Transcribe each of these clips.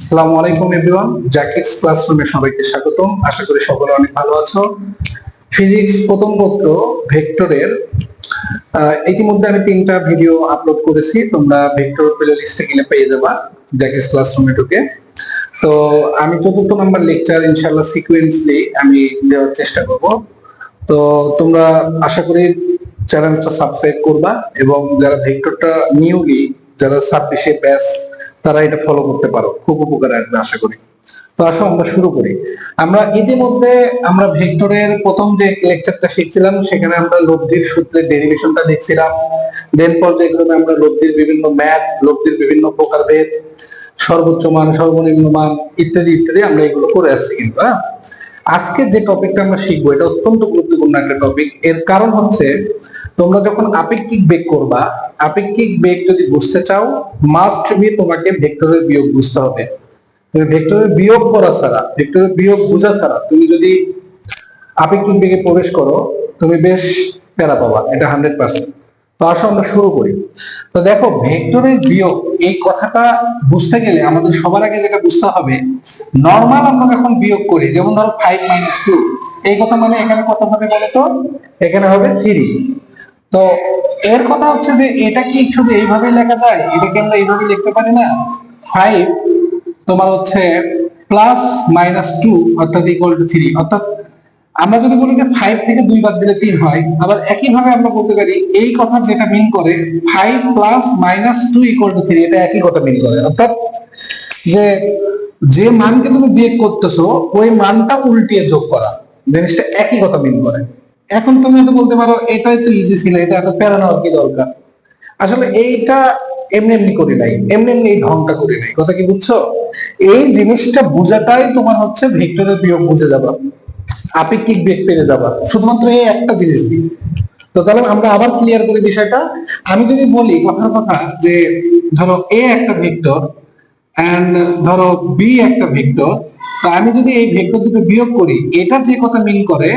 আসসালামু আলাইকুম everyone jackets ক্লাসরুমে সবাইকে স্বাগতম। আশা করি সকলে অনেক ভালো আছো। ফিজিক্স প্রথম পত্র ভেক্টরের ইতিমধ্যে আমি তিনটা ভিডিও আপলোড করেছি। তোমরা ভেক্টর প্লে লিস্টে গেলে পেয়ে যাবা জ্যাকেটস ক্লাসরুমে ঢুকে। তো আমি চতুর্থ নাম্বার লেকচার ইনশাআল্লাহ সিকোয়েন্সলি আমি দেওয়ার চেষ্টা করব। তো তোমরা আশা করি চ্যানেলটা সাবস্ক্রাইব করবা এবং যারা ভেক্টরটা নিউলি যারা ছাব্বিশে ব্যাচ তারা এটা ফলো করতে পারো। খুব উপকার আসবে আশা করি। তো আসো, আমরা শুরু করি। আমরা ইতিমধ্যে আমরা ভেক্টরের প্রথম যে লেকচারটা শিখছিলাম, সেখানে আমরা লব্ধির সূত্রের ডেরিভেশনটা দেখছিলাম। দেন পর্যায়ক্রমে আমরা লব্ধির বিভিন্ন ম্যাথ লব্ধির বিভিন্ন প্রকারভেদ সর্বোচ্চ মান, সর্বনিম্ন মান ইত্যাদি ইত্যাদি আমরা এগুলো করে আসছি কিন্তু হ্যাঁ? আজকে যে টপিকটা আমরা শিখব, এটা অত্যন্ত গুরুত্বপূর্ণ একটা টপিক এর কারণ হচ্ছে তোমরা যখন আপেক্ষিক বেগ করবা, আপেক্ষিক বেগ যদি বুঝতে চাও মাস্ট বি তোমাকে ভেক্টরের বিয়োগ বুঝতে হবে। তুমি ভেক্টরের বিয়োগ করা ছাড়া, ভেক্টরের বিয়োগ বোঝা ছাড়া তুমি যদি আপেক্ষিক বেগে প্রবেশ করো, তুমি বেশ প্যারা পাবা, এটা হান্ড্রেড পার্সেন্ট। তো আসো আমরা শুরু করি। তো দেখো, ভেক্টরের বিয়োগ, এই কথাটা বুঝতে গেলে আমাদের সবার আগে যেটা বুঝতে হবে নর্মাল আমরা যখন বিয়োগ করি, যেমন ধরো ফাইভ মাইনাস টু এই কথা মানে এখানে কত হবে বলো তো এখানে হবে থ্রি তো এর কথা হচ্ছে যে এটা কি শুধু এইভাবে লেখা যায়? এটাকে আমরা এইভাবে লিখতে পারি না? ফাইভ তোমার হচ্ছে প্লাস মাইনাস টু অর্থাৎ ইকুয়াল টু থ্রি অর্থাৎ আমরা যদি বলি যে ফাইভ থেকে দুই বাদ দিলে তিন হয়, আবার একইভাবে আমরা বলতে পারি এই কথা যেটা মিন করে five plus minus two equal to three এটা একই কথা মিন করে। অর্থাৎ যে যে মানকে তুমি বিয়োগ করতেছো, ওই মানটা উল্টিয়ে যোগ করা। জিনিসটা একই কথা মিন করে। এখন তুমি হয়তো বলতে পারো, এটাই তো ইজি ছিল, এটা এত প্যারা নেওয়ার কি দরকার। আসলে এইটা এমনি এমনি করে নাই, এমনি এমনি এই ঢংটা করে নাই। কথা কি বুঝছ? এই জিনিসটা বোঝাটাই তোমার হচ্ছে ভিক্টরের বিয়োগ বুঝে যাবা আপেক্ষিক বেগ পেরে যাবা শুধুমাত্র এই একটা জিনিস দিয়ে। তো তাহলে আমরা আবার ক্লিয়ার করি বিষয়টা। আমি যদি বলি কথার কথা যে, ধরো এ একটা ভেক্টর এন্ড ধরো বি একটা ভেক্টর, তো আমি যদি এই ভেক্টর দুটো বিয়োগ করি, এটা যে কথা মিল করে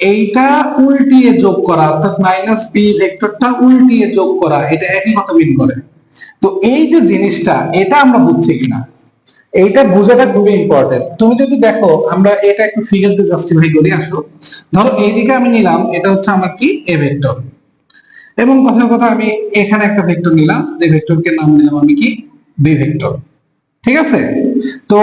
এইটা উল্টিয়ে যোগ করা, অর্থাৎ মাইনাস বি ভেক্টরটা উল্টিয়ে যোগ করা, এটা একই কথা মিন করে। তো এই যে জিনিসটা, এটা আমরা বুঝছি কিনা? এইটা বোঝাটা খুবই ইম্পর্টেন্ট তুমি যদি দেখো, আমরা এটা একটু ফিগার দিয়ে জাস্টিফাই করি, আসো। ধরো এইদিকে আমি নিলাম, এটা হচ্ছে আমার কি? এ ভেক্টর এবং কথার কথা আমি এখানে একটা ভেক্টর নিলাম, যে ভেক্টরকে নাম দিলাম আমি কি? বি ভেক্টর ঠিক আছে? তো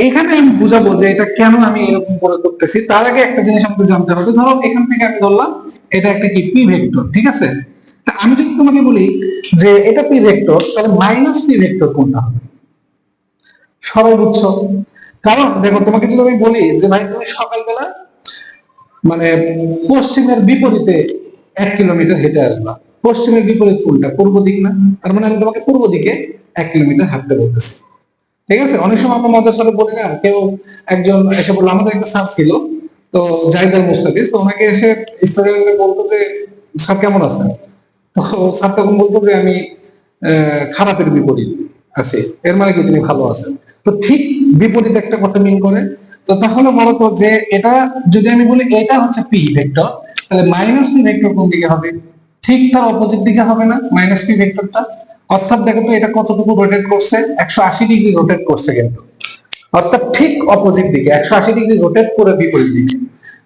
এখানে আমি বুঝাবো যে এটা কেন আমি এরকম করে করতেছি। তার আগে একটা জিনিস আমাদের জানতে হবে। ধরো, এখান থেকে আমি ধরলাম, এটা একটা কি? পি ভেক্টর, ঠিক আছে? তা আমি যদি তোমাকে বলি যে এটা পি ভেক্টর, তাহলে মাইনাস পি ভেক্টর কোনটা হবে? সবাই বুঝছ? কারণ, দেখো, তোমাকে যদি আমি বলি যে ভাই, তুমি সকালবেলা মানে পশ্চিমের বিপরীতে এক কিলোমিটার হেঁটে আসবা। পশ্চিমের বিপরীত কোনটা? পূর্ব দিক না? তার মানে আমি তোমাকে পূর্ব দিকে এক কিলোমিটার হাঁটতে বলতেছি। ঠিক আছে? অনেক সময় আমরা মজার সাথে বলি না, কেউ একজন এসে বলল, আমাদের একটা স্যার ছিল, তো জাহিদার মুস্তাফিজ। তো ওনাকে এসে স্টুডেন্টকে বলতো যে, স্যার কেমন আছেন? তো স্যার তখন বলতো যে, আমি খারাপের বিপরীত আছি। এর মানে কি তিনি ভালো আছেন? তো ঠিক বিপরীত একটা কথা মিন করে। তো তাহলে বলো তো যে, এটা যদি আমি বলি, এটা হচ্ছে পি ভেক্টর তাহলে মাইনাস পি ভেক্টর কোন দিকে হবে? ঠিক তার অপোজিট দিকে হবে না মাইনাস পি ভেক্টরটা অর্থাৎ দেখো তো এটা কতটুকু রোটেট করছে? একশো আশি ডিগ্রি রোটেট করছে কিন্তু। অর্থাৎ ঠিক অপোজিট দিকে, একশো আশি ডিগ্রি রোটেট করে বিপরীত দিকে।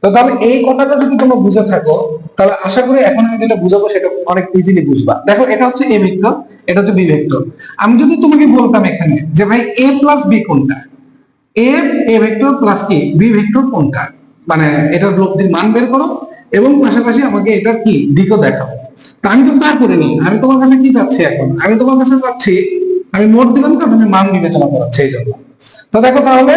তো তাহলে এই কথাটা যদি তোমরা বুঝে থাকো, তাহলে আশা করি এখন আমি যেটা বুঝাবো সেটা অনেক ইজিলি বুঝবা। দেখো, এটা হচ্ছে এ ভেক্টর এটা হচ্ছে বি ভেক্টর আমি যদি তোমাকে বলতাম এখানে যে ভাই এ প্লাস বি কোনটা? এ এ ভেক্টর প্লাস কি? বি ভেক্টর কোনটা? মানে এটার লব্ধির মান বের করো। এবং পাশাপাশি আমাকে এটার কি দিকও দেখাও। তা আমি তো তা করিনি। আমি তোমার কাছে কি চাচ্ছি এখন? আমি তোমার কাছে চাচ্ছি, আমি নোট দিলাম কারণ আমি মান বিবেচনা করাচ্ছি এই জন্য। তো দেখো তাহলে,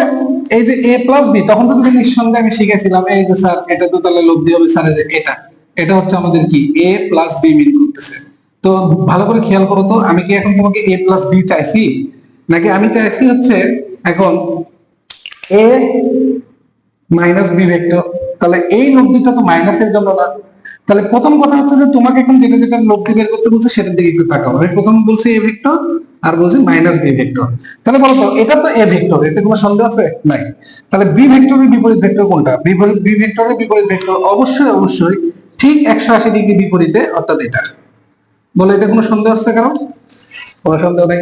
এই যে এ প্লাস বি তখন তো তুমি নিঃসন্দেহে আমি শিখেছিলাম, এই যে স্যার, এটা তো তাহলে লব্ধি হবে স্যার এটা। এটা হচ্ছে আমাদের কি? এ প্লাস বি মিন করতেছে। তো ভালো করে খেয়াল করো তো, আমি কি এখন তোমাকে এ প্লাস বি চাইছি? নাকি আমি চাইছি হচ্ছে এখন এ মাইনাস বি ভেক্টর তাহলে এই লব্ধিটা তো মাইনাসের জন্য না। তাহলে প্রথম কথা হচ্ছে যে, তোমাকে এখন যেটা যেটা লব্ধি বের করতে বলছে, সেটার দিকে একটু তাকাও। আমি প্রথম বলছি এ ভেক্টর আর বলছি মাইনাস বি ভেক্টর তাহলে বলো তো, এটা তো এ ভেক্টর এতে কোনো সন্দেহ আছে? নাই। তাহলে বি ভেক্টরের বিপরীত ভেক্টর কোনটা? বিপরীত বি ভেক্টরের বিপরীত ভেক্টর অবশ্যই অবশ্যই ঠিক একশো আশি ডিগ্রি বিপরীতে, অর্থাৎ এটা। বলে, এতে কোনো সন্দেহ আছে কারণ কোনো সন্দেহ নেই।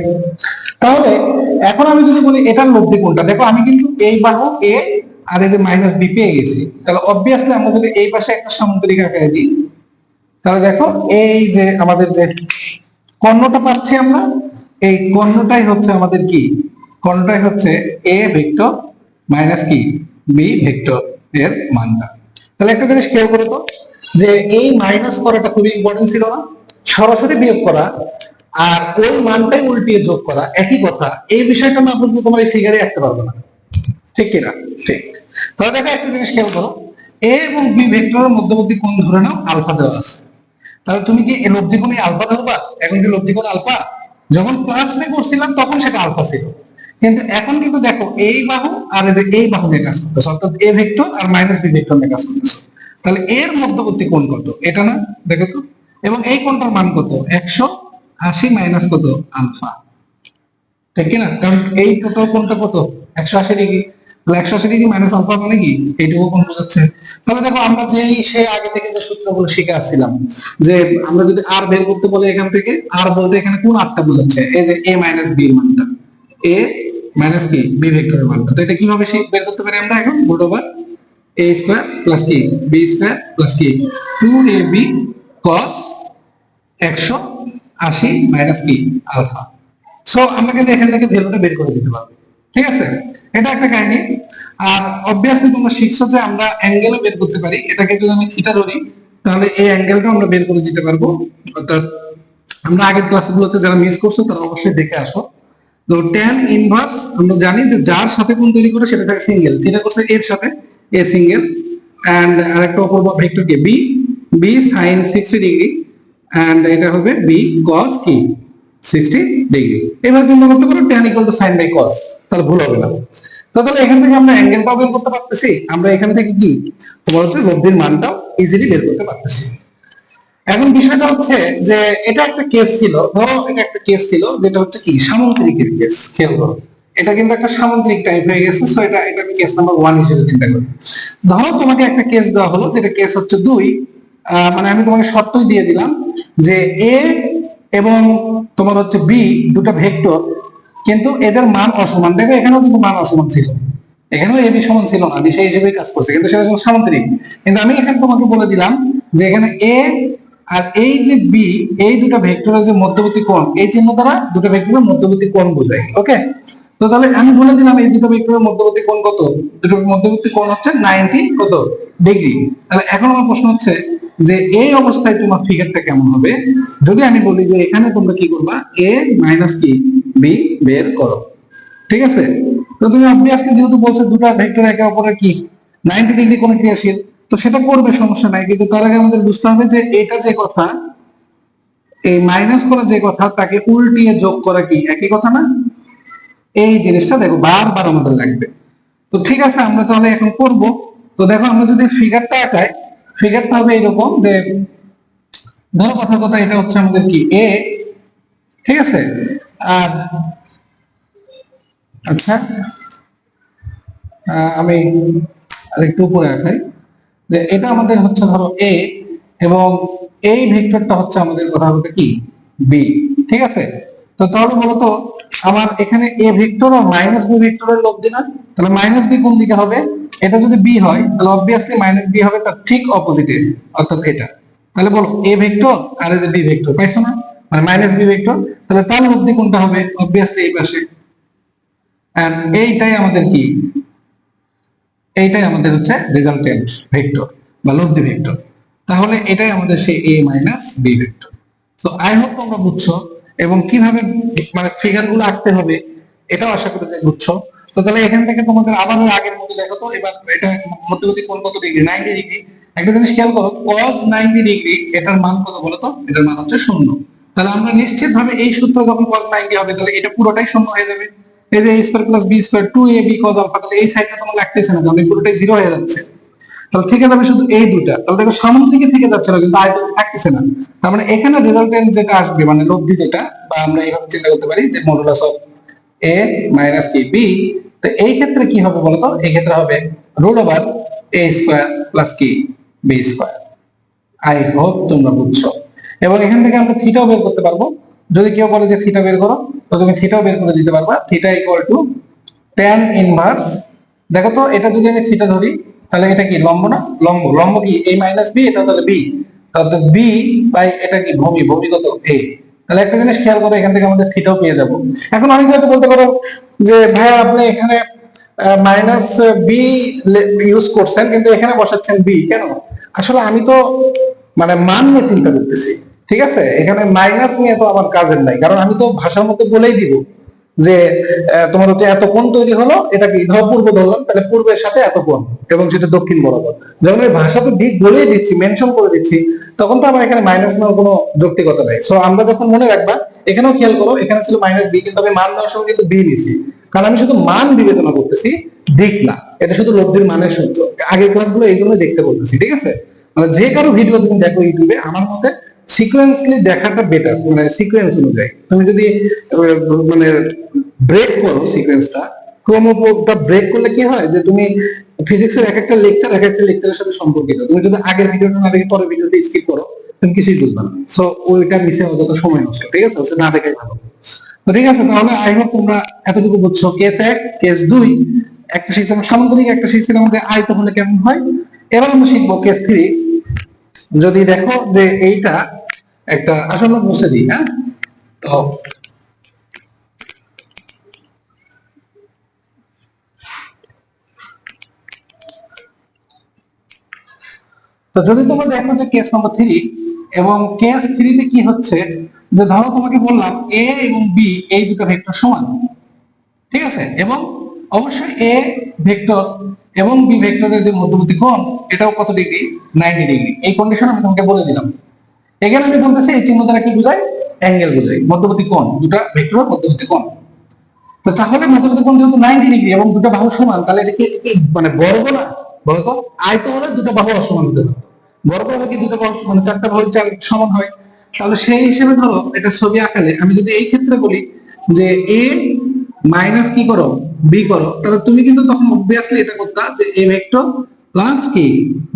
তাহলে, এখন আমি যদি বলি, এটার লব্ধি কোনটা? দেখো, আমি কিন্তু এই বাহু এ আর যে মাইনাস বি পেয়ে গেছি। তাহলে অবভিয়াসলি আমরা যদি এই পাশে একটা সামুদ্রিক আকারে দিই, তাহলে দেখো এই যে আমাদের যে কর্ণটা পাচ্ছি আমরা, এই কর্ণটাই হচ্ছে আমাদের কি? কর্ণটাই হচ্ছে এ ভেক্টর মাইনাস কি? বি ভেক্টর এর মানটা। তাহলে একটা জিনিস খেয়াল করে তো, যে এই মাইনাস করাটা খুবই ইম্পর্টেন্ট ছিল না। সরাসরি বিয়োগ করা আর ওই মানটাই উল্টিয়ে যোগ করা। একই কথা, এই বিষয়টা না বুঝলে তোমার এই ফিগারে আঁকতে পারবে না। ঠিক কিনা? ঠিক। তাহলে দেখো একটা জিনিস খেয়াল করো। এ এবং বি ভেক্টরের মধ্যবর্তী কোণ ধরে নাও আলফা দেওয়া আছে? তাহলে তুমি কি লব্ধি কোণে আলফা ধরবা? এখন কি লব্ধি কোণ আলফা যখন ক্লাসে করছিলাম তখন সেটা আলফা ছিল। কিন্তু এখন কিন্তু দেখো, এই বাহু আর যে এই বাহু নিয়ে কাজ করতেছে, অর্থাৎ এ ভেক্টর আর মাইনাস বি ভেক্টর নিয়ে কাজ করতেছে। তাহলে এর মধ্যবর্তী কোণ কত? এটা না, দেখো তো। এবং এই কোণটার মান কত? একশো আশি মাইনাস কত? আলফা ঠিক কি না? কারণ এই টোটাল কোণটা কত? একশো আশি ডিগ্রি। একশো আশি মাইনাস মানে কি? এইটুকু কোণ বোঝাচ্ছে। তাহলে দেখো, আমরা যেই সে আগে থেকে সূত্রগুলো শিখে আসছিলাম, যে আমরা যদি আর বের করতে বলি এখান থেকে আর বলতে এখানে কোন বোঝাচ্ছে? মাইনাস বি মাইনাস বি তো এটা কীভাবে বের করতে পারি আমরা এখন? Square B square two A B একশো আশি মাইনাস আলফা সো আমরা কিন্তু এখান থেকে ভ্যালুটা বের করে দিতে পারব। ঠিক আছে? এটা একটা কাহিনী। আর অবভিয়াসলি তোমরা শিখছো যে আমরা অ্যাঙ্গেলও বের করতে পারি। এটাকে যদি আমি থিটা ধরি, তাহলে এই অ্যাঙ্গেলটা আমরা বের করে দিতে পারব। অর্থাৎ আমরা আগের ক্লাসগুলোতে যারা মিস করছ, তারা অবশ্যই দেখে আসো। তো ট্যান ইনভার্স আমরা জানি যে যার সাথে কোন তৈরি করে সেটা থাকে সিঙ্গেল থিটা করছে এর সাথে, এ সিঙ্গেল এন্ড আরেকটা অপর vector K? B B sine 60 degree and এটা হবে বি cos কি? 60 ডিগ্রি এবার তাহলে ভুল হবে না। তাহলে এখান থেকে আমরা অ্যাঙ্গেলটাও বের করতে পারতেছি। আমরা এখান থেকে কি? তোমার হচ্ছে লব্ধির ইজিলি বের করতে পারতেছি। এখন বিষয়টা হচ্ছে যে এটা একটা কেস ছিল, ধরো এটা একটা কেস ছিল, যেটা হচ্ছে কি? সামুদ্রিকের কেস খেয়াল করো। এটা কিন্তু একটা সামুদ্রিক টাইপ হয়ে গেছে সো এটা এটা আমি কেস নাম্বার ওয়ান হিসেবে চিন্তা করি। ধরো তোমাকে একটা কেস দেওয়া হলো, যেটা কেস হচ্ছে দুই মানে আমি তোমাকে শর্তই দিয়ে দিলাম যে এ এবং তোমার হচ্ছে বি দুটো ভেক্টর, কিন্তু এদের মান অসমান। দেখো এখানেও কিন্তু মান অসমান ছিল। এখানেও এবি সমান ছিল না সেই হিসেবে কাজ করছে, কিন্তু সেটা সামুদ্রিক কিন্তু আমি এখানে তোমাকে বলে দিলাম যে এখানে এ আর এই যে বি এই দুটো ভেক্টরের যে মধ্যবর্তী কোণ, এই চিহ্ন দ্বারা দুটো ভেক্টরের মধ্যবর্তী কোণ বোঝায় ওকে তো তাহলে আমি বলে দিলাম এই দুটো ভেক্টরের মধ্যবর্তী কোণ কত? দুটো মধ্যবর্তী কোণ হচ্ছে 90 কত? ডিগ্রি তাহলে এখন আমার প্রশ্ন হচ্ছে যে এই অবস্থায় তোমার ফিগারটা কেমন হবে? যদি আমি বলি যে এখানে তোমরা কি করবা? এ মাইনাস কি? বি বের করো। ঠিক আছে? তো তুমি অবভিয়াসলি যেহেতু বলছো দুটো ভেক্টর একে অপরের কি? 90 ডিগ্রি কোণে ক্রিয়াশীল। তো সেটা করবে, সমস্যা নাই। কিন্তু তার আগে আমাদের বুঝতে হবে যে এটা যে কথা, এই মাইনাস করা যে কথা, তাকে উল্টিয়ে যোগ করা কি? একই কথা না? এই জিনিসটা দেখো বারবার আমাদের লাগবে। তো ঠিক আছে, আমরা তাহলে এখন করব। তো দেখো, আমরা যদি ফিগারটা আঁকাই ফিগারটা হবে এরকম যে, ধরো কথার কথা, এটা হচ্ছে আমাদের কি? এ ঠিক আছে? আর আচ্ছা আমি আরেকটু উপরে আঁকাই। যে এটা আমাদের হচ্ছে ধরো এ এবং এই ভেক্টরটা হচ্ছে আমাদের কথা বলতে কি? বি ঠিক আছে? তো তাহলে বলতো আমার এখানে এ ভেক্টর আর মাইনাস বি ভেক্টরের লব্ধি না তাহলে মাইনাস বি কোন দিকে হবে? এটা যদি বি হয়, তাহলে অবভিয়াসলি মাইনাস বি হবে তার ঠিক অপোজিটে অর্থাৎ এটা। তাহলে বলো এ ভেক্টর আর এই বি ভেক্টর পাইছো না? মানে মাইনাস বি ভেক্টর তাহলে তার লব্ধি কোনটা হবে? অবভিয়াসলি এই পাশে। এইটাই আমাদের কি? এইটাই আমাদের হচ্ছে রেজাল্টেন্ট ভেক্টর বা লব্ধি ভেক্টর তাহলে এটাই আমাদের সেই এ মাইনাস বি ভেক্টর তো আই হোপ তোমরা বুঝছ এবং কীভাবে মানে ফিগারগুলো আঁকতে হবে, এটাও আশা করি যে বুঝছ তো তাহলে এখান থেকে তোমাদের আবার আগের মতো দেখো তো, এবার এটা মধ্যবর্তী কোণ কত ডিগ্রি 90 ডিগ্রি একটা জিনিস খেয়াল করো, cos 90 ডিগ্রি এটার মান কত বলো তো? এটার মান হচ্ছে শূন্য। তাহলে আমরা নিশ্চিত ভাবে এই সূত্র যখন cos 90 হবে, তাহলে এটা পুরোটাই শূন্য হয়ে যাবে। এই যে square plus b square 2ab cos alpha তাহলে এই সাইডটা তোমার লাগতেছে না কারণ পুরোটাই জিরো হয়ে যাচ্ছে। তাহলে থেকে যাবে শুধু এই দুটা তাহলে দেখো সামনের দিকে থেকে যাচ্ছে না, কিন্তু আয়তন থাকতেছে না। তার মানে এখানে রেজাল্টেন্ট যেটা আসবে মানে লব্ধি যেটা, বা আমরা এইভাবে চিন্তা করতে পারি যে মডুলাস অফ এ মাইনাস কি বি তো এই ক্ষেত্রে কি হবে বলতো? এই ক্ষেত্রে হবে root over A square plus কি বি স্কোয়ার আই হোপ তোমরা বুঝছ। এবং এখান থেকে আমরা থিটাও বের করতে পারব। যদি কেউ বলে যে থিটা বের করো, তো তুমি থিটাও বের করে দিতে পারবা। Theta equal to tan inverse দেখো তো, এটা যদি আমি থিটা ধরি তাহলে এটা কি লম্ব না? লম্ব। লম্ব কি এই মাইনাস বি এটা তাহলে বি তাহলে বি বাই এটা কি ভূমি? ভূমি কত এ তাহলে একটা জিনিস খেয়াল করো, এখান থেকে আমাদের থিটাও পেয়ে যাব। এখন অনেকে হয়তো বলতে পারো যে, ভাইয়া, আপনি এখানে মাইনাস বি ইউজ করছেন, কিন্তু এখানে বসাচ্ছেন বি কেন? আসলে আমি তো মানে মান নিয়ে চিন্তা করতেছি, ঠিক আছে? এখানে মাইনাস নিয়ে তো আমার কাজের নাই। কারণ আমি তো ভাষার মধ্যে বলেই দিব। যে তোমার হচ্ছে এত কোণ তৈরি হলো এটা কি ধর পূর্ব ধরলাম, তাহলে পূর্বের সাথে এত কোণ এবং সেটা দক্ষিণ বরাবর। যখন আমি ভাষাতে দিক বলেই দিচ্ছি মেনশন করে দিচ্ছি, তখন তো আমার এখানে মাইনাস নেওয়ার কোনো যৌক্তিকতা নেই। সো আমরা যখন মনে রাখবা, এখানেও খেয়াল করো, এখানে ছিল মাইনাস বি কিন্তু আমি মান নেওয়ার সময় কিন্তু বি নিছি। কারণ আমি শুধু মান বিবেচনা করতেছি, দিক না। এটা শুধু লব্ধির মানের সূত্র। আগের ক্লাসগুলো এইগুলো দেখতে বলতেছি, ঠিক আছে? মানে যে কারও ভিডিও তুমি দেখো ইউটিউবে আমার মতে সিকোয়েন্সলি দেখাটা বেটার মানে সিকোয়েন্স অনুযায়ী। তুমি যদি মানে ব্রেক করো সিকোয়েন্সটা ক্রমটা ব্রেক করলে কি হয়? যে তুমি ফিজিক্সের এক একটা লেকচার এক একটা লেকচারের সাথে সম্পর্কিত। তুমি যদি আগের ভিডিওটা না দেখে পরের ভিডিওটা স্কিপ করো, তুমি কিছুই বুঝবে না। সো ওইটা মিশে অযথা সময় নষ্ট, ঠিক আছে? ওটা না দেখাই ভালো। তো ঠিক আছে, তাহলে আই হোপ তোমরা এতটুকু বুঝছ। কেস এক কেস দুই, একটা শিখছিলাম সামন্তরিক একটা শিখছিলাম যে আয়ত হলে কেমন হয়? এবার আমরা শিখব কেস থ্রি যদি দেখো যে এইটা একটা আসলে মুছে দিই হ্যাঁ? তো তো যদি তোমরা দেখো যে কেস নাম্বার থ্রি এবং কেস থ্রিতে কি হচ্ছে, যে ধরো তোমাকে বললাম এ এবং বি এই দুটো ভেক্টর সমান, ঠিক আছে? এবং অবশ্যই এ ভেক্টর এবং বি ভেক্টরের যে মধ্যবর্তী কোণ, এটাও কত ডিগ্রি নাইনটি ডিগ্রি এই কন্ডিশন আমি তোমাকে বলে দিলাম। এখানে আমি বলতেছি, এই চিহ্ন দ্বারা কি বোঝায়? অ্যাঙ্গেল বোঝায়। মধ্যবর্তী কোণ, দুটা ভেক্টরের মধ্যবর্তী কোণ। তো তাহলে মধ্যবর্তী কোণ যেহেতু নাইনটি ডিগ্রি এবং দুটো বাহু সমান, তাহলে এটা কি মানে বর্গ না? বর্গ আয়ত হলে দুটো বাহু অসমান হতে পারতো বর্গ হলে কি দুটো বাহু মানে চারটা বাহু চার সমান হয়। তাহলে সেই হিসেবে ধরো, এটা ছবি আঁকালে আমি যদি এই ক্ষেত্রে বলি যে এ মাইনাস কি করো? বি করো। তাহলে তুমি কিন্তু তখন অবভিয়াসলি এটা করতা যে এ ভেক্টর প্লাস কি?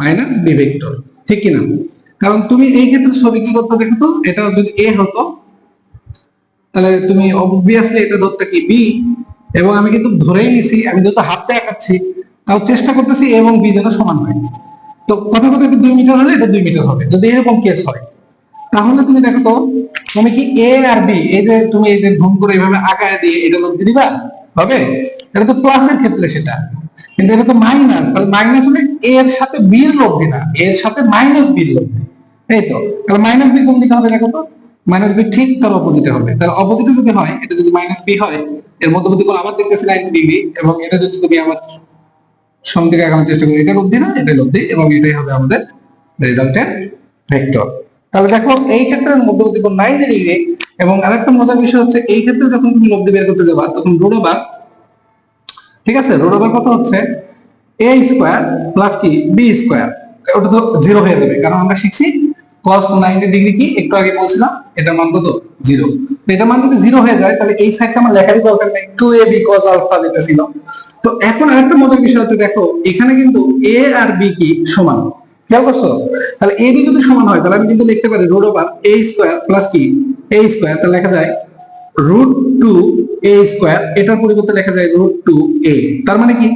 মাইনাস বি ভেক্টর ঠিক কি না কারণ তুমি এই ক্ষেত্রে ছবি কি করতে দেখো তো? এটা যদি এ হতো, তাহলে তুমি অবভিয়াসলি এটা ধরতে কি? বি এবং আমি কিন্তু ধরেই নিছি, আমি যত হাতে আঁকাচ্ছি, তাও চেষ্টা করতেছি এবং বি যেন সমান হয়। তো কথা কথা দুই মিটার হলে এটা দুই মিটার হবে? যদি এরকম কেস হয়, তাহলে তুমি দেখো তো, তুমি কি এ আর বি এই যে তুমি এই যে ধুম করে এইভাবে আঁকায় দিয়ে এটা লব্ধি দিবা? হবে? এটা তো প্লাসের ক্ষেত্রে সেটা। কিন্তু এটা তো মাইনাস তাহলে মাইনাস হলে এ এর সাথে বি এর লব্ধি না এর সাথে মাইনাস বি এর লব্ধি এই তো? তাহলে মাইনাস বি কোন দিকে হবে দেখো তো? মাইনাস বি ঠিক তার অপোজিটে হবে, তাহলে অপোজিটে যদি হয়, এটা যদি মাইনাস বি হয়, এর মধ্যবর্তী কোণ আবার দেখতেছি 90 ডিগ্রি এবং এটা যদি তুমি আবার সামনে দিকে আগানোর চেষ্টা করি, এটা লব্ধি না? এটা লব্ধি, এবং এটাই হবে আমাদের রেজাল্টের ভেক্টর তাহলে দেখো, এই ক্ষেত্রে মধ্যবর্তী কোণ 90 ডিগ্রি এবং আরেকটা মজার বিষয় হচ্ছে, এই ক্ষেত্রে যখন তুমি লব্ধি বের করতে যাবা, তখন রুট ঠিক আছে? রুট ওভার কত হচ্ছে? এ স্কোয়ার প্লাস কি? বি স্কোয়ার ওটা তো জিরো হয়ে যাবে। কারণ আমরা শিখছি cos 90 ডিগ্রি কি? একটু আগে বলছিলাম, এটার মান কত? জিরো তো এটার মান যদি জিরো হয়ে যায়, তাহলে এই সাইডটা আমার লেখারই দরকার নেই। Two A B cos alpha যেটা ছিল। তো এখন আরেকটা মজার বিষয় হচ্ছে, দেখো, এখানে কিন্তু এ আর বি কি? সমান। খেয়াল করছ? তাহলে এ বি যদি সমান হয়, তাহলে আমি কিন্তু লিখতে পারি root over A square plus কি? এ স্কোয়ার তাহলে লেখা যায় রুট টু এ স্কোয়ার এটার পরিবর্তে লেখা যায় রুট টু এ তার মানে কি?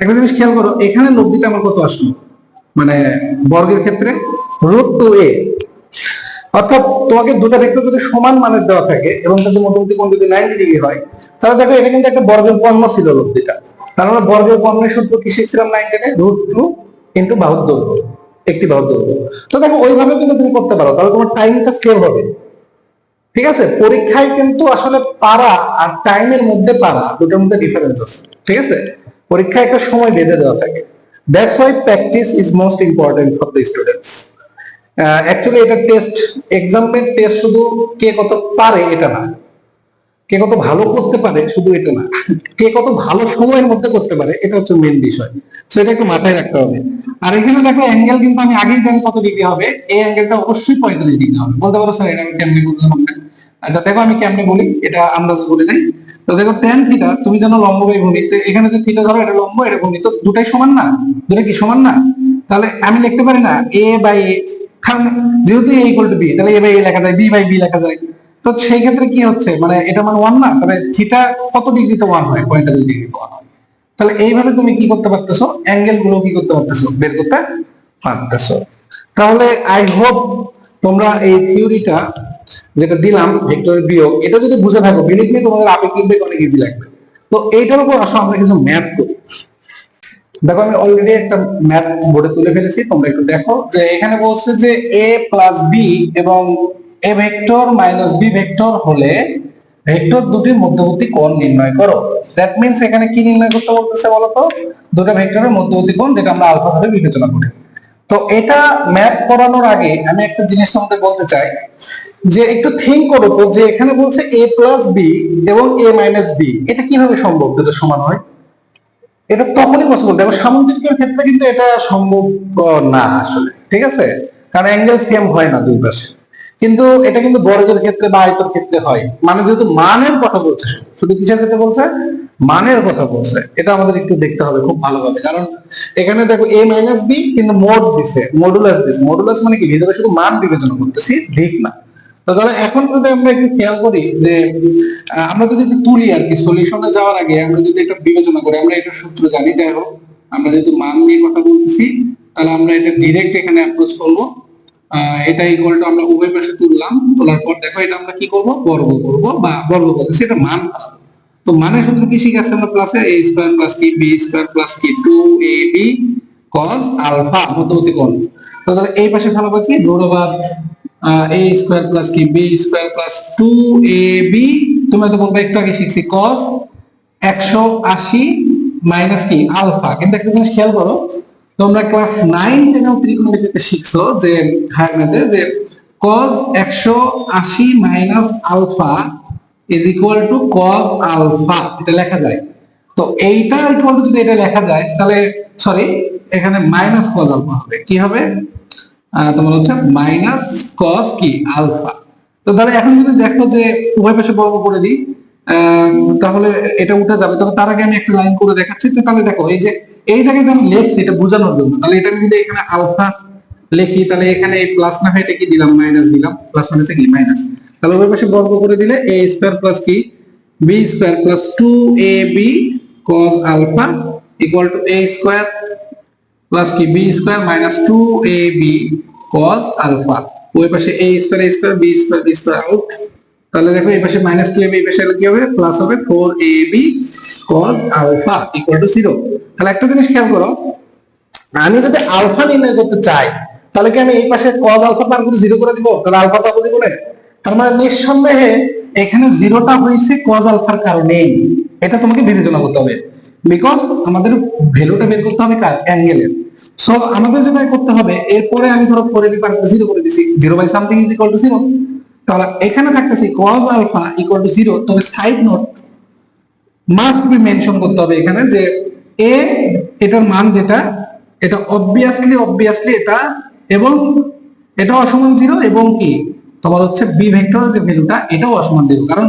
একটা জিনিস খেয়াল করো, এখানে লব্ধিটা আমার কত আসলো? মানে বর্গের ক্ষেত্রে রুট টু এ অর্থাৎ তোমাকে দুটো ভেক্টর যদি সমান মানের দেওয়া থাকে এবং তাদের মধ্যবর্তী কোণ যদি 90 ডিগ্রি হয়, তাহলে দেখো এটা কিন্তু একটা বর্গের পণ্য ছিল লব্ধিটা। তার মানে বর্গের পণ্যের সূত্র কি শিখছিলাম 90 এ রুট টু ইন্টু বাহুর দৈর্ঘ্য, একটি বাহুর দৈর্ঘ্য। তো দেখো ওইভাবে কিন্তু তুমি করতে পারো, তাহলে তোমার টাইমটা সেভ হবে। ঠিক আছে? পরীক্ষায় কিন্তু আসলে পারা আর টাইমের মধ্যে পারা দুটোর মধ্যে ডিফারেন্স আছে। ঠিক আছে? পরীক্ষায় একটা সময় বেঁধে দেওয়া থাকে। That's why practice is most important for the students actually এটা টেস্ট এক্সামের টেস্ট শুধু কে কত পারে এটা না। কে কত ভালো করতে পারে শুধু এটা না। কে কত ভালো সময়ের মধ্যে করতে পারে এটা হচ্ছে মেন বিষয়। তো এটা একটু মাথায় রাখতে হবে। আর এখানে দেখো অ্যাঙ্গেল কিন্তু আমি আগেই জানি কত ডিগ্রি হবে। এই অ্যাঙ্গেলটা অবশ্যই পঁয়তাল্লিশ ডিগ্রি হবে। বলতে পারো স্যার এটা আমি কেমনি বুঝলাম আচ্ছা দেখো আমি কেমনে বলি এটা আন্দাজ বলে নাই। তো দেখো টেন থিটা তুমি জানো লম্ব বাই ভূমি তো এখানে যে থিটা ধরো, এটা লম্ব, এটা ভূমি তো দুটাই সমান না? দুটা কি সমান না? তাহলে আমি লিখতে পারি না এ বাই এ কারণ যেহেতু এ ইকুয়াল টু বি তাহলে এ বাই এ লেখা যায় বি বাই বি লেখা যায়। তো সেই ক্ষেত্রে কি হচ্ছে মানে এটা মানে ওয়ান না, তাহলে থিটা কত ডিগ্রিতে ওয়ান হয়? পঁয়তাল্লিশ ডিগ্রিতে ওয়ান হয়। তাহলে এইভাবে তুমি কি করতে পারতেছো? অ্যাঙ্গেলগুলো কি করতে পারতেছো? বের করতে পারতেছো। তাহলে আই হোপ তোমরা এই থিওরিটা যেটা দিলাম, ভেক্টরের বিয়োগ, এটা যদি বুঝে থাকো বিলিভ মি তোমাদের আপেক্ষিক বেগ অনেক ইজি লাগবে তো এইটার উপর আসো, আমরা কিছু ম্যাথ করি। দেখো, আমি অলরেডি একটা ম্যাথ বোর্ডে তুলে ফেলেছি, তোমরা একটু দেখো যে এখানে বলছে যে এ প্লাস বি এবং A vector minus B vector হলে ভেক্টর দুটির মধ্যবর্তী কোণ নির্ণয় করো। দ্যাট মিন্স এখানে কি নির্ণয় করতে বলতেছে বলতো? দুটো ভেক্টরের মধ্যবর্তী কোণ যেটা আমরা আলফা ভাবে বিবেচনা করি। তো এটা ম্যাপ করানোর আগে আমি একটা জিনিস তোমাদের বলতে চাই, যে একটু থিঙ্ক করো তো যে এখানে বলছে এ প্লাস বি এবং এ মাইনাস বি এটা কীভাবে সম্ভব দুটো সমান হয়? এটা তখনই পসিবল দেখো সামুদ্রিকের ক্ষেত্রে কিন্তু এটা সম্ভব না আসলে, ঠিক আছে? কারণ অ্যাঙ্গেল সেম হয় না দুই পাশে। কিন্তু এটা কিন্তু বর্গের ক্ষেত্রে বা আয়তর ক্ষেত্রে হয়। মানে যেহেতু মানের কথা বলছে শুধু, কিসের ক্ষেত্রে বলছে? মানের কথা বলছে। এটা আমাদের একটু দেখতে হবে খুব ভালোভাবে। কারণ এখানে দেখো এ মাইনাস বি কিন্তু মোড দিছে। মডুলাস দিছে। মডুলাস মানে কি? ভিতরে শুধু মান বিবেচনা করতেছি দিক না? তো তাহলে এখন যদি আমরা একটু খেয়াল করি যে আমরা যদি একটু তুলি আর কি সলিউশনে যাওয়ার আগে আমরা যদি এটা বিবেচনা করি আমরা এটা সূত্র জানি যাই হোক আমরা যেহেতু মান নিয়ে কথা বলতেছি তাহলে আমরা এটা ডিরেক্ট এখানে অ্যাপ্রোচ করব। এটা ইকুয়াল টু আমরা উভয় পাশে তুললাম, তোলার পর দেখো এটা আমরা কি করব? বর্গ করব বা বর্গ করতেছি এটা মান ফেলাবো। তো মানে সূত্র কি শিখাচ্ছে আমরা প্লাসে a স্কয়ার প্লাস কি b স্কয়ার প্লাস কি 2ab cos আলফা মধ্যবর্তী কোণ। তাহলে এই পাশে ফেলাবো কি? Root over a square plus কি b স্কয়ার প্লাস 2ab তোমরা তো বলবে, একটু আগে শিখছি, cos 180 মাইনাস কি আলফা কিন্তু একটা জিনিস খেয়াল করো তোমরা ক্লাস 9 টেনেও ত্রিকোণমিতিতে শিখছো যে হায়ার যে cos 180 minus alpha is equal to cos alpha এটা লেখা যায়। তো এইটা ইকুয়াল টু যদি এটা লেখা যায়, তাহলে সরি এখানে মাইনাস cos আলফা হবে। কি হবে? তোমার হচ্ছে মাইনাস cos কি? আলফা তো তাহলে এখন যদি দেখো যে উভয় পাশে বর্গ করে দিই তাহলে এটা উঠে যাবে। তবে তার আগে আমি একটা লাইন করে দেখাচ্ছি। তো তাহলে দেখো, এই যে এই জায়গায় যে আমি লিখছি, এটা বোঝানোর জন্য। তাহলে এটা যদি এখানে আলফা লিখি, তাহলে এখানে এই প্লাস না হয় এটা কি দিলাম? মাইনাস দিলাম। প্লাস মাইনাসে কি? মাইনাস তাহলে ওই পাশে বর্গ করে দিলে a স্কয়ার প্লাস কি? b square plus 2ab cos alpha equal to a square plus কি? b square minus 2ab cos alpha ওই পাশে a square a square b square b square out তাহলে দেখো, এই পাশে মাইনাস টু 2ab এই পাশে কি হবে? প্লাস হবে 4ab cos alpha equal to 0 তাহলে একটা জিনিস খেয়াল করো, আমি যদি আলফা নির্ণয় করতে চাই, তাহলে কি আমি এই পাশে cos আলফা পার করে জিরো করে দিব? তাহলে আলফা পাবো দিব? না তার মানে নিঃসন্দেহে এখানে জিরোটা হয়েছে cos আলফার কারণেই। এটা তোমাকে বিবেচনা করতে হবে। বিকজ আমাদের ভ্যালুটা বের করতে হবে কার? অ্যাঙ্গেলের সো আমাদের যেটা করতে হবে, এরপরে আমি ধরো ফোর এবি পার জিরো করে দিছি। Zero by something is equal to zero তাহলে এখানে থাকতেছি cos alpha equal to zero তবে side note must be mention করতে হবে এখানে যে এ এটার মান যেটা, এটা অবভিয়াসলি অবভিয়াসলি এটা, এবং এটা অসমান জিরো এবং কি? তোমার হচ্ছে বি ভেক্টরের যে ভ্যালুটা এটাও অসমান জিরো কারণ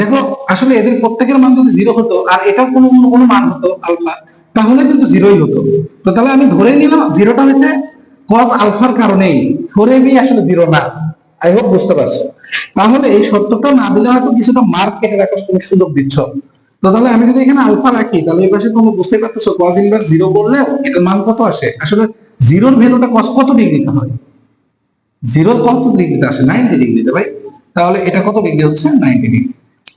দেখো, আসলে এদের প্রত্যেকের মান যদি জিরো হতো, আর এটাও কোনো কোনো মান হতো আলফা তাহলে কিন্তু জিরোই হতো। তো তাহলে আমি ধরে নিলাম জিরোটা হচ্ছে কজ আলফার কারণেই। ধরে বি আসলে জিরো না। আই হোপ বুঝতে পারছ। তাহলে এই সত্যটা না দিলে হয়তো কিছুটা মার্ক কেটে রাখার সুযোগ দিচ্ছ। তো তাহলে আমি যদি এখানে আলফা রাখি, তাহলে এই পাশে তোমরা বুঝতে পারতেছো cos ইনভার্স জিরো করলে এটার মান কত আসে? আসলে জিরোর ভ্যালুটা cos কত ডিগ্রিতে হয়? জিরো কত ডিগ্রিতে আসে? নাইনটি ডিগ্রিতে ভাই। তাহলে এটা কত ডিগ্রি হচ্ছে? নাইনটি ডিগ্রি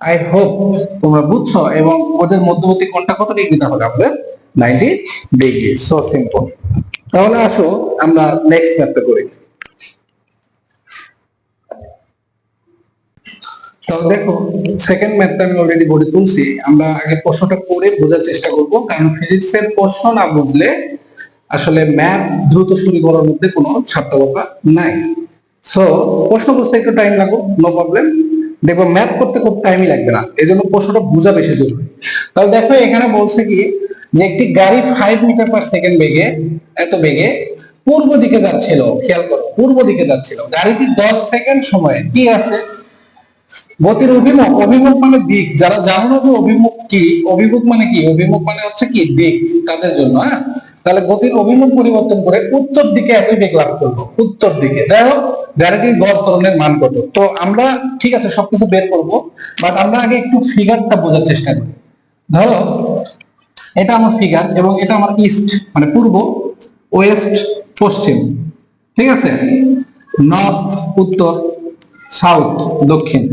আই হোপ তোমরা বুঝছ এবং ওদের মধ্যবর্তী কোণটা কত ডিগ্রিতে হবে আমাদের? নাইনটি ডিগ্রি সো সিম্পল তাহলে আসো, আমরা নেক্সট ম্যাথটা করি তাহলে দেখো সেকেন্ড ম্যাথটা আমি অলরেডি বলে তুলছি। আমরা আগে প্রশ্নটা পড়ে বোঝার চেষ্টা করব, কারণ ফিজিক্সের প্রশ্ন না বুঝলে আসলে ম্যাথ দ্রুত শুরু করার মধ্যে কোনো সার্থকতা নাই। সো প্রশ্ন বুঝতে একটু টাইম লাগুক নো প্রবলেম দেখব ম্যাথ করতে খুব টাইমই লাগবে না এই জন্য প্রশ্নটা বোঝা বেশি জরুরি। তাহলে দেখো, এখানে বলছে কি যে একটি গাড়ি ফাইভ মিটার পার সেকেন্ড বেগে, এত বেগে, পূর্ব দিকে যাচ্ছিল, খেয়াল করো, পূর্ব দিকে যাচ্ছিল। গাড়িটি দশ সেকেন্ড সময়ে, কি আছে? গতির অভিমুখ অভিমুখ মানে দিক। যারা জানো না যে অভিমুখ কি, অভিমুখ মানে কি? অভিমুখ মানে হচ্ছে কি? দিক, তাদের জন্য হ্যাঁ? তাহলে গতির অভিমুখ পরিবর্তন করে উত্তর দিকে একই বেগ লাভ করব। উত্তর দিকে। যাই হোক গাড়িটির গড় ত্বরণের মান কত? তো আমরা, ঠিক আছে, সবকিছু বের করব বাট আমরা আগে একটু ফিগারটা বোঝার চেষ্টা করি। ধরো, এটা আমার ফিগার এবং এটা আমার ইস্ট মানে পূর্ব ওয়েস্ট পশ্চিম। ঠিক আছে? নর্থ উত্তর সাউথ, দক্ষিণ।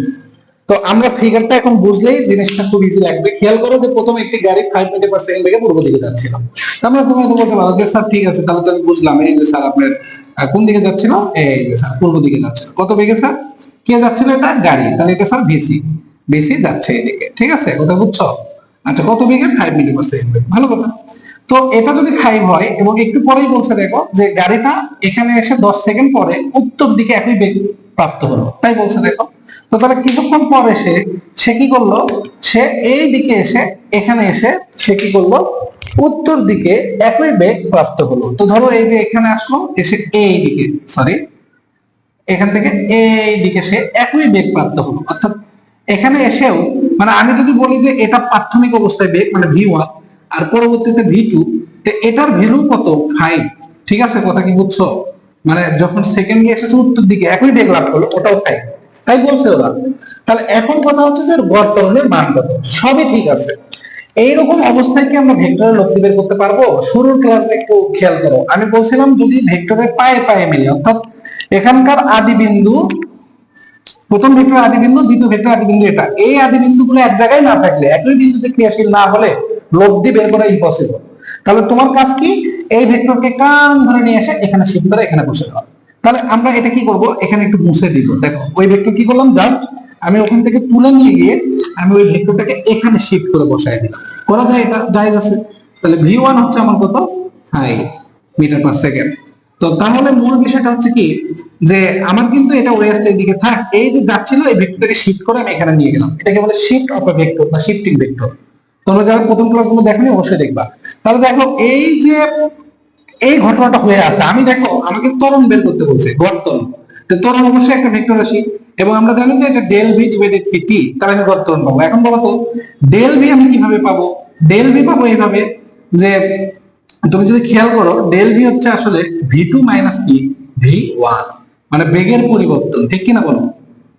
তো আমরা ফিগারটা এখন বুঝলেই জিনিসটা খুব ইজি লাগবে। খেয়াল করো যে প্রথম একটি গাড়ি ফাইভ মিটার পার সেকেন্ড থেকে পূর্ব দিকে যাচ্ছিল। আমরা তুমি হয়তো বলতে পারো যে, স্যার, ঠিক আছে, তাহলে তো আমি বুঝলাম। এই যে, স্যার, আপনার কোন দিকে যাচ্ছিল? এই যে, স্যার, পূর্ব দিকে যাচ্ছিল। কত বেগে, স্যার? কে যাচ্ছিল এটা? গাড়ি। তাহলে এটা, স্যার ভিসি ভিসি যাচ্ছে এদিকে। ঠিক আছে, কথা বুঝছ? আচ্ছা কত বেগে? ফাইভ মিটার পার সেকেন্ড ভালো কথা। তো এটা যদি ফাইভ হয়, এবং একটু পরেই বলছে, দেখো, যে গাড়িটা এখানে এসে দশ সেকেন্ড পরে উত্তর দিকে একই বেগ। প্রাপ্ত হলো। তাই বলছে, দেখো, তো তাহলে কিছুক্ষণ পর এসে সে কি করল? সে এই দিকে এসে, এখানে এসে সে কি করল? উত্তর দিকে একই বেগ প্রাপ্ত হলো। তো ধরো এই যে এখানে আসলো, এসে এই দিকে সরি এখান থেকে এই দিকে সে একই বেগ প্রাপ্ত হলো। অর্থাৎ এখানে এসেও মানে আমি যদি বলি যে এটা প্রাথমিক অবস্থায় বেগ মানে ভি ওয়ান, আর পরবর্তীতে ভি টু এটার ভ্যালু কত? ফাইভ। ঠিক আছে, কথা কি বুঝছ? মানে যখন সেকেন্ড গিয়ে এসেছে উত্তর দিকে একই লাভ করল, ওটাও ফাইভ তাই বলছে ওরা। তাহলে এখন কথা হচ্ছে যে ত্বরণের মান কত? সবই ঠিক আছে। এইরকম অবস্থায় কি আমরা ভেক্টরের লব্ধি বের করতে পারব? শুরুর ক্লাসে একটু খেয়াল করো। আমি বলছিলাম যদি ভেক্টরের পায়ে পায়ে মিলে, অর্থাৎ এখানকার আদি বিন্দু প্রথম ভেক্টর আদি বিন্দু দ্বিতীয় ভেক্টর আদি বিন্দু এটা। এই আদি বিন্দুগুলো এক জায়গায় না থাকলে, একই বিন্দুতে ক্রিয়াশীল না হলে লব্ধি বের করা ইম্পসিবল তাহলে তোমার কাজ কি? এই ভেক্টরকে কান ধরে নিয়ে এসে এখানে শিফট করে এখানে বসে দেওয়া। তাহলে আমরা এটা কি করব? এখানে একটু মুছে দিব। দেখো, ওই ভেক্টর কি করলাম? জাস্ট আমি ওখান থেকে তুলে নিয়ে গিয়ে আমি ওই ভেক্টরটাকে এখানে শিফট করে বসাই দিলাম। করা যায় এটা? জায়েজ আছে। তাহলে ভি ওয়ান হচ্ছে আমার কত? হাই মিটার পার সেকেন্ড তো তাহলে মূল বিষয়টা হচ্ছে কি? যে আমার কিন্তু এটা ওয়েস্ট এর দিকে থাক, এই যে যাচ্ছিল, এই ভেক্টরটাকে শিফট করে আমি এখানে নিয়ে গেলাম। এটাকে বলে শিফট অফ ভেক্টর বা শিফটিং ভেক্টর তোমরা যারা প্রথম ক্লাসগুলো দেখনি, অবশ্যই দেখবা। তাহলে দেখো, এই যে এই ঘটনাটা হয়ে আছে, আমি দেখো, আমাকে ত্বরণ বের করতে বলছে গড় ত্বরণ তো ত্বরণ অবশ্যই একটা ভেক্টর রাশি, এবং আমরা জানি যে এটা ডেল ভি ডিভাইডেড কি টি তাহলে আমি ত্বরণ পাবো। এখন বলো তো ডেল ভি আমি কীভাবে পাবো? ডেল ভি পাবো এইভাবে যে, তুমি যদি খেয়াল করো ডেল ভি হচ্ছে আসলে ভি টু মাইনাস কি ভি ওয়ান মানে বেগের পরিবর্তন, ঠিক কিনা বলো?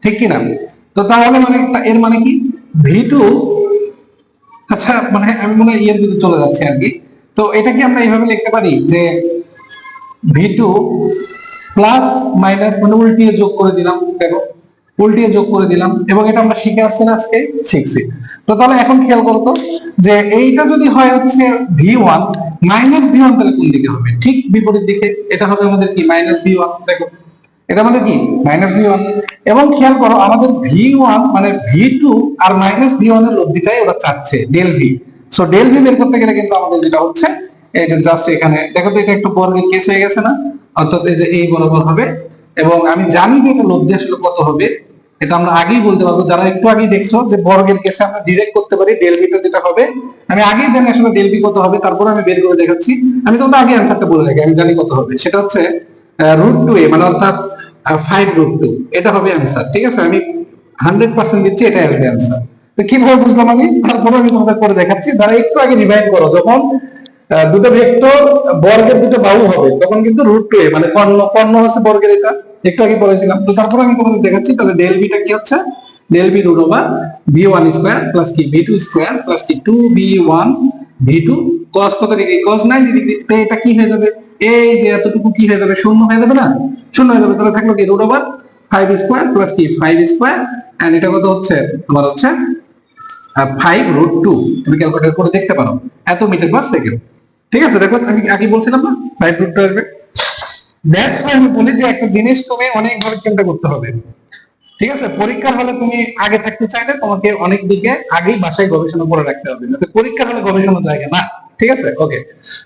ঠিক কিনা? তো তাহলে মানে এর মানে কি? ভি টু আচ্ছা মানে আমি মনে হয় ইয়ের দিকে চলে যাচ্ছে আর কি। তো এটা কি আমরা এইভাবে লিখতে পারি যে ভি টু প্লাস মাইনাস মানে উল্টিয়ে যোগ করে দিলাম, দেখো, উল্টিয়ে যোগ করে দিলাম, এবং এটা আমরা শিখে আসছি না আজকে, শিখছি। তো তাহলে এখন খেয়াল করো তো, যে এইটা যদি হয় হচ্ছে V one minus V one তাহলে কোন দিকে হবে? ঠিক বিপরীত দিকে, এটা হবে আমাদের কি? মাইনাস ভি ওয়ান দেখো। এটা আমাদের কি? মাইনাস ভি ওয়ান এবং খেয়াল করো, আমাদের ভি ওয়ান মানে ভি টু আর মাইনাস ভি ওয়ানের লব্ধিটাই ওরা চাচ্ছে del V so del V বের করতে গেলে কিন্তু আমাদের যেটা হচ্ছে, এই যে জাস্ট এখানে, দেখো তো এটা একটু বর্গের কেস হয়ে গেছে না? অর্থাৎ এই যে এই বরাবর হবে। এবং আমি জানি যে এটা লব্ধি আসলে কত হবে, এটা আমরা আগেই বলতে পারব। যারা একটু আগেই দেখছ যে বর্গের কেসে আমরা ডিরেক্ট করতে পারি ডেল ভিটা যেটা হবে, আমি আগেই জানি আসলে ডেল ভি কত হবে, তারপর আমি বের করে দেখাচ্ছি। আমি তোমাদের আগে অ্যান্সারটা বলে রাখি, আমি জানি কত হবে। সেটা হচ্ছে রুট টু মানে অর্থাৎ ফাইভ রুট টু এটা হবে অ্যান্সার ঠিক আছে? আমি হান্ড্রেড পার্সেন্ট দিচ্ছি এটা কীভাবে বুঝলাম আমি? তারপরে আমি তোমাদের করে দেখাচ্ছি। যারা একটু আগে রিভাইড করো, যখন দুটো ভেক্টর বর্গের দুটো বাহু হবে, তখন কিন্তু রুট টু মানে কর্ণ কর্ণ হচ্ছে বর্গের এটা, একটু আগে বলেছিলাম। তো তারপর আমি তোমাদের দেখাচ্ছি, তাহলে ডেল বিটা কি হচ্ছে? Del B V one square plus কি? ভি টু স্কোয়ার প্লাস কি? Two B one V two cos কত ডিগ্রি কস নাইনটি এটা কি হয়ে যাবে? এই যে এতটুকু কি হয়ে যাবে? শূন্য হয়ে যাবে না? শূন্য হয়ে যাবে তাহলে থাকল কি? Root over five square plus কি? ফাইভ স্কোয়ার এন্ড এটা কত হচ্ছে? তোমার হচ্ছে ফাইভ রুট টু তুমি ক্যালকুলেটর করে দেখতে পারো। এত মিটার পার সেকেন্ড ঠিক আছে? দেখো, আমি আগে বলছিলাম না? ফাইভ রুট টু আসবে। দ্যাটস আমি বলি যে একটা জিনিস তুমি অনেকভাবে চিন্তা করতে হবে। ঠিক আছে? পরীক্ষার হলে তুমি আগে থাকতে চাইলে তোমাকে অনেক দিকে আগেই বাসায় গবেষণা করে রাখতে হবে। পরীক্ষার হলে গবেষণা জায়গা না। ঠিক আছে? ওকে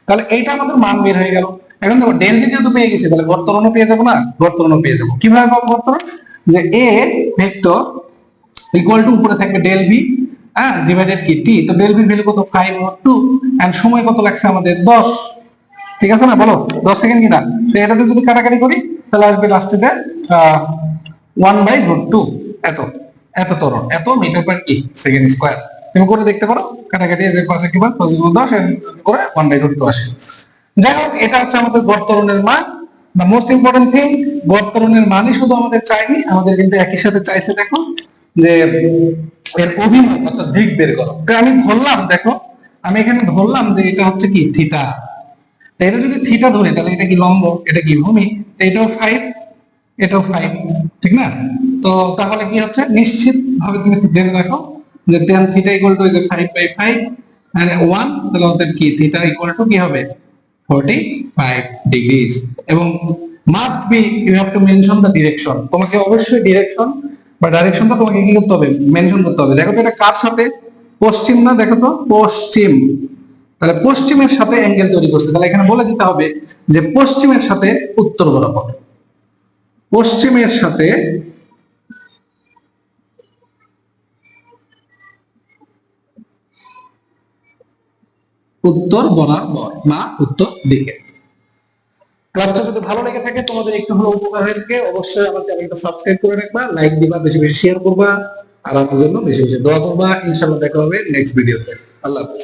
তাহলে এইটা আমাদের মান বের হয়ে গেল। এখন দেখো ডেল বি যেহেতু পেয়ে গেছি, তাহলে বর্তমানও পেয়ে যাব না? বর্তমানও পেয়ে যাব। কীভাবে পাবো বর্তমান? যে এ ভেক্টর ইকুয়াল টু উপরে থাকবে ডেল ভি হ্যাঁ ডিভাইডেড কি টি তো ডেল ভির ভ্যালু কত? ফাইভ ওভার টু এন্ড সময় কত লাগছে আমাদের? দশ। ঠিক আছে না? বলো, দশ সেকেন্ড কিনা? তো এটাতে যদি কাটাকাটি করি, তাহলে আসবে লাস্টে যে ওয়ান বাই রুট টু এত এত তরল এত মিটার পার কি সেকেন্ড স্কোয়ার তুমি করে দেখতে পারো, কাটাকাটি এদের পাশে কি পজিটিভ দশ করে ওয়ান বাই রুট টু আসে। যাই হোক, এটা হচ্ছে আমাদের গড় ত্বরণের মান দ্য মোস্ট ইম্পর্টেন্ট থিং বর্তমানের মানে শুধু আমাদের চাইনি, আমাদের কিন্তু একই সাথে চাইছে, দেখো, যে এর অভিমুখ অর্থাৎ দিক বের করো। তো আমি ধরলাম, দেখো, আমি এখানে ধরলাম যে এটা হচ্ছে কি থিটা এটা যদি থিটা ধরি, তাহলে এটা কি লম্ব, এটা কি ভূমি? এটাও ফাইভ এটাও ফাইভ ঠিক না? তো তাহলে কি হচ্ছে? নিশ্চিত ভাবে তুমি জেনে রাখো যে tan theta equal to five by five R one তাহলে ওদের কি থিটা ইকুয়াল টু কি হবে? ফোরটি ফাইভ ডিগ্রিজ এবং must be you have to mention the direction তোমাকে অবশ্যই ডিরেকশন বা ডাইরেকশনটা তোমাকে কি করতে হবে? মেনশন করতে হবে। দেখো তো এটা কার সাথে? পশ্চিম না? দেখো তো, পশ্চিম। তাহলে পশ্চিমের সাথে অ্যাঙ্গেল তৈরি করছে। তাহলে এখানে বলে দিতে হবে যে পশ্চিমের সাথে উত্তর বরাবর। পশ্চিমের সাথে উত্তর বরাবর না, উত্তর দিকে। ক্লাসটা যদি ভালো লেগে থাকে, তোমাদের একটু হলো উপকার হয়ে থাকে, অবশ্যই আমার চ্যানেলটা সাবস্ক্রাইব করে রাখবা লাইক দিবা, বেশি বেশি শেয়ার করবা, আর আমার জন্য বেশি বেশি দোয়া করবা। ইনশাআল্লাহ দেখা হবে নেক্সট ভিডিওতে আল্লাহ হাফেজ।